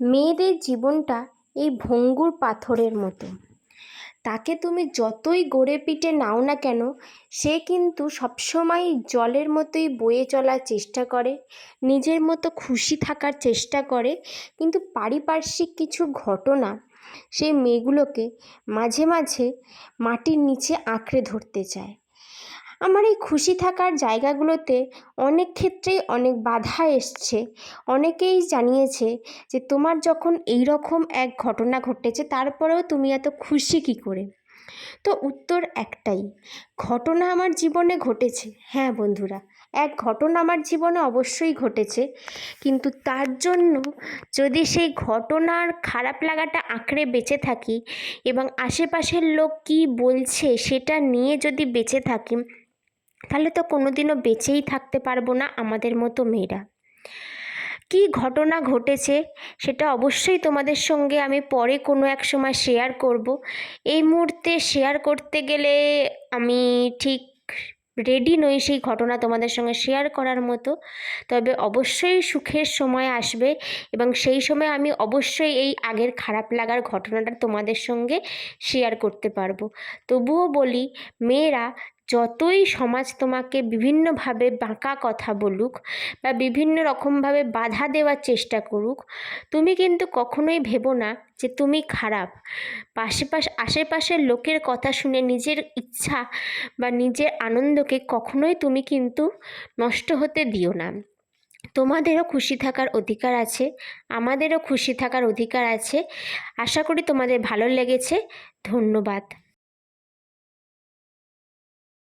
মেয়েদের জীবনটা এই ভঙ্গুর পাথরের মতো। তাকে তুমি যতই গড়ে পিটে নাও না কেন, সে কিন্তু সবসময় জলের মতোই বয়ে চলার চেষ্টা করে, নিজের মতো খুশি থাকার চেষ্টা করে, কিন্তু পারিপার্শ্বিক কিছু ঘটনা সেই মেয়েগুলোকে মাঝে মাঝে মাটির নিচে আঁকড়ে ধরতে চায়। আমার এই খুশি থাকার জায়গাগুলোতে অনেক ক্ষেত্রেই অনেক বাধা এসছে। অনেকেই জানিয়েছে যে, তোমার যখন এই রকম এক ঘটনা ঘটেছে, তারপরেও তুমি এত খুশি কী করে? তো উত্তর একটাই, ঘটনা আমার জীবনে ঘটেছে। হ্যাঁ বন্ধুরা, এক ঘটনা আমার জীবনে অবশ্যই ঘটেছে, কিন্তু তার জন্য যদি সেই ঘটনার খারাপ লাগাটা আঁকড়ে বেঁচে থাকি এবং আশেপাশের লোক কী বলছে সেটা নিয়ে যদি বেঁচে থাকি তাহলে তো কোনোদিনও বেঁচেই থাকতে পারব না আমাদের মতো মেয়েরা। কী ঘটনা ঘটেছে সেটা অবশ্যই তোমাদের সঙ্গে আমি পরে কোনো এক সময় শেয়ার করব। এই মুহূর্তে শেয়ার করতে গেলে আমি ঠিক রেডি নই সেই ঘটনা তোমাদের সঙ্গে শেয়ার করার মতো। তবে অবশ্যই সুখের সময় আসবে এবং সেই সময় আমি অবশ্যই এই আগের খারাপ লাগার ঘটনাটা তোমাদের সঙ্গে শেয়ার করতে পারব। তবুও বলি, মেয়েরা যতই সমাজ তোমাকে বিভিন্নভাবে বাঁকা কথা বলুক বা বিভিন্ন রকমভাবে বাধা দেওয়ার চেষ্টা করুক, তুমি কিন্তু কখনোই ভেবো না যে তুমি খারাপ। আশেপাশ আশেপাশের লোকের কথা শুনে নিজের ইচ্ছা বা নিজের আনন্দকে কখনোই তুমি কিন্তু নষ্ট হতে দিও না। তোমাদেরও খুশি থাকার অধিকার আছে, আমাদেরও খুশি থাকার অধিকার আছে। আশা করি তোমাদের ভালো লেগেছে। ধন্যবাদ।